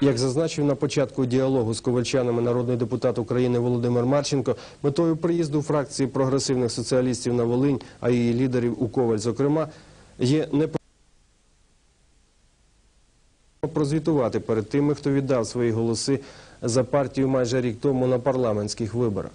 Як зазначив на початку діалогу з ковальчанами народний депутат України Володимир Марченко, метою приїзду фракції прогресивних соціалістів на Волинь, а її лідерів у Коваль, зокрема, є не прозвітувати перед тими, хто віддав свої голоси за партію майже рік тому на парламентських виборах.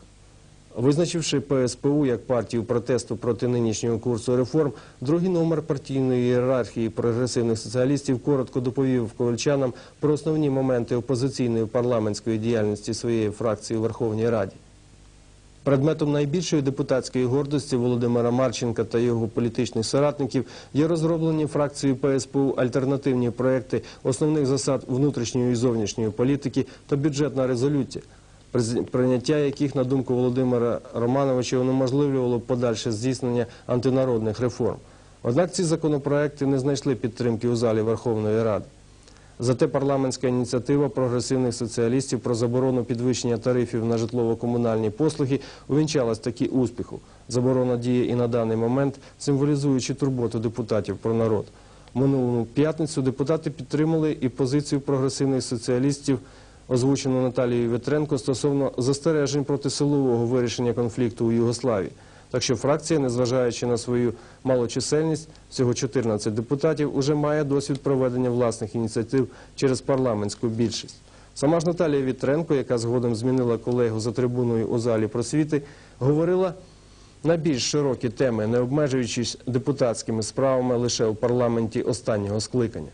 Визначивши ПСПУ як партію протесту проти нинішнього курсу реформ, другий номер партійної ієрархії прогресивних соціалістів коротко доповів ковальчанам про основні моменти опозиційної парламентської діяльності своєї фракції у Верховній Раді. Предметом найбільшої депутатської гордості Володимира Марченка та його політичних соратників є розроблені фракцією ПСПУ альтернативні проекти основних засад внутрішньої і зовнішньої політики та бюджетна резолюція, прийняття яких, на думку Володимира Романовича, унеможливлювало подальше здійснення антинародних реформ. Однак ці законопроекти не знайшли підтримки у залі Верховної Ради. Зате парламентська ініціатива прогресивних соціалістів про заборону підвищення тарифів на житлово-комунальні послуги увінчалась таки успіху. Заборона діє і на даний момент, символізуючи турботу депутатів про народ. Минулу п'ятницю депутати підтримали і позицію прогресивних соціалістів, озвучену Наталією Вітренко, стосовно застережень проти силового вирішення конфлікту у Югославії. Так що фракція, незважаючи на свою малочисельність, всього 14 депутатів, уже має досвід проведення власних ініціатив через парламентську більшість. Сама ж Наталія Вітренко, яка згодом змінила колегу за трибуною у залі просвіти, говорила на більш широкі теми, не обмежуючись депутатськими справами лише у парламенті останнього скликання.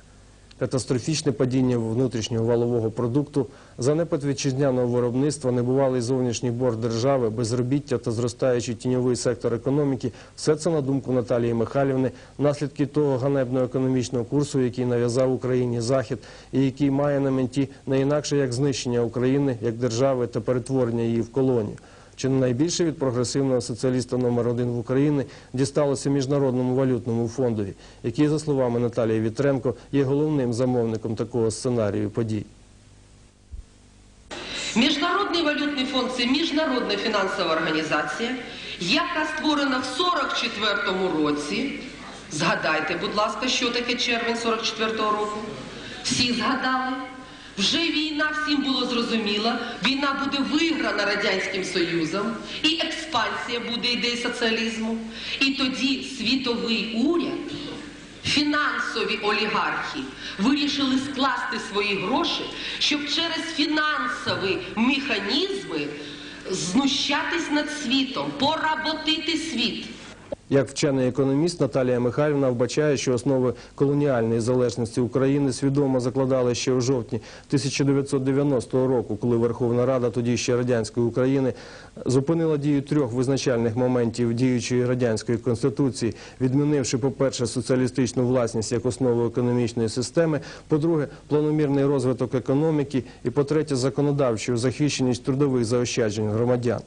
Катастрофічне падіння внутрішнього валового продукту, занепад вітчизняного виробництва, небувалий зовнішній борг держави, безробіття та зростаючий тіньовий сектор економіки – все це, на думку Наталії Михайлівни, наслідки того ганебного економічного курсу, який нав'язав Україні Захід і який має на меті не інакше як знищення України як держави та перетворення її в колонію. Чи не найбільше від прогресивного соціаліста номер один в Україні дісталося Міжнародному валютному фондові, який, за словами Наталії Вітренко, є головним замовником такого сценарію подій. Міжнародний валютний фонд це міжнародна фінансова організація, яка створена в 44-му році. Згадайте, будь ласка, що таке червень 44-го року. Всі згадали. Вже війна всім було зрозуміло. Війна буде виграна Радянським Союзом, і експансія буде ідеї соціалізму. І тоді світовий уряд фінансові олігархи вирішили скласти свої гроші, щоб через фінансові механізми знущатись над світом, поработити світ. Як вчений економіст Наталія Михайлівна вбачає, що основи колоніальної залежності України свідомо закладали ще у жовтні 1990 року, коли Верховна Рада тоді ще радянської України зупинила дію трьох визначальних моментів діючої радянської конституції, відмінивши, по-перше, соціалістичну власність як основу економічної системи, по-друге, планомірний розвиток економіки і, по-третє, законодавчу захищеність трудових заощаджень громадян.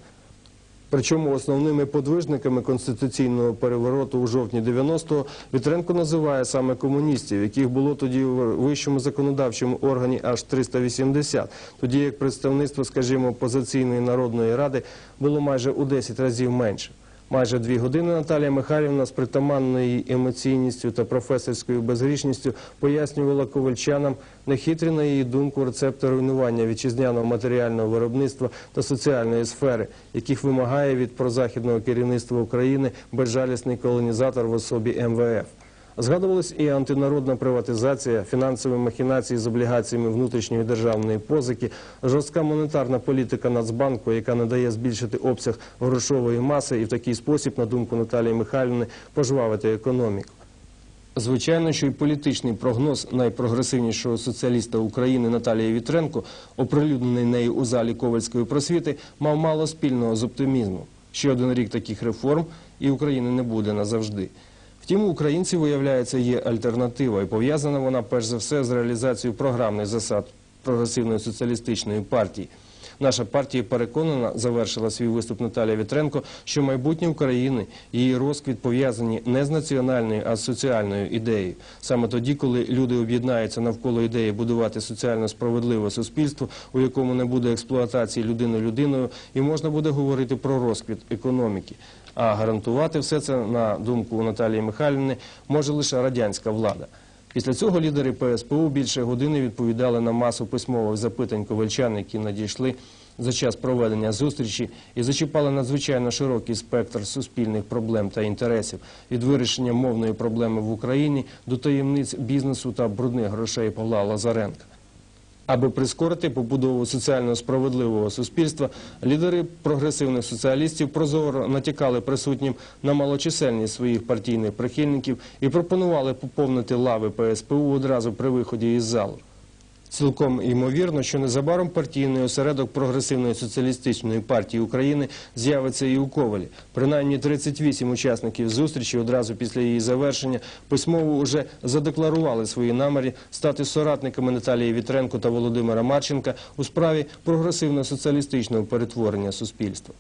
Причому основними подвижниками конституційного перевороту у жовтні 90-го Вітренко називає саме комуністів, яких було тоді в вищому законодавчому органі аж 380, тоді як представництво, скажімо, опозиційної народної ради було майже у 10 разів менше. Майже дві години Наталія Михайлівна з притаманною емоційністю та професорською безгрішністю пояснювала ковальчанам нехитрі, на її думку, рецепти руйнування вітчизняного матеріального виробництва та соціальної сфери, яких вимагає від прозахідного керівництва України безжалісний колонізатор в особі МВФ. Згадувалась і антинародна приватизація, фінансові махінації з облігаціями внутрішньої державної позики, жорстка монетарна політика Нацбанку, яка не дає збільшити обсяг грошової маси і в такий спосіб, на думку Наталії Михайлівни, пожвавити економіку. Звичайно, що і політичний прогноз найпрогресивнішого соціаліста України Наталії Вітренко, оприлюднений нею у залі Ковальської просвіти, мав мало спільного з оптимізмом. Ще один рік таких реформ і України не буде назавжди. Втім, у українців, виявляється, є альтернатива, і пов'язана вона перш за все з реалізацією програмних засад прогресивної соціалістичної партії. Наша партія переконана, завершила свій виступ Наталія Вітренко, що майбутнє України, її розквіт пов'язані не з національною, а з соціальною ідеєю. Саме тоді, коли люди об'єднаються навколо ідеї будувати соціально справедливе суспільство, у якому не буде експлуатації людини людиною, і можна буде говорити про розквіт економіки. А гарантувати все це, на думку Наталії Михайлівни, може лише радянська влада. Після цього лідери ПСПУ більше години відповідали на масу письмових запитань ковальчан, які надійшли за час проведення зустрічі і зачіпали надзвичайно широкий спектр суспільних проблем та інтересів від вирішення мовної проблеми в Україні до таємниць бізнесу та брудних грошей Павла Лазаренка. Аби прискорити побудову соціально справедливого суспільства, лідери прогресивних соціалістів прозоро натякали присутнім на малочисельність своїх партійних прихильників і пропонували поповнити лави ПСПУ одразу при виході із залу. Цілком ймовірно, що незабаром партійний осередок прогресивної соціалістичної партії України з'явиться і у Ковалі. Принаймні 38 учасників зустрічі одразу після її завершення письмово вже задекларували свої наміри стати соратниками Наталії Вітренко та Володимира Марченка у справі прогресивно-соціалістичного перетворення суспільства.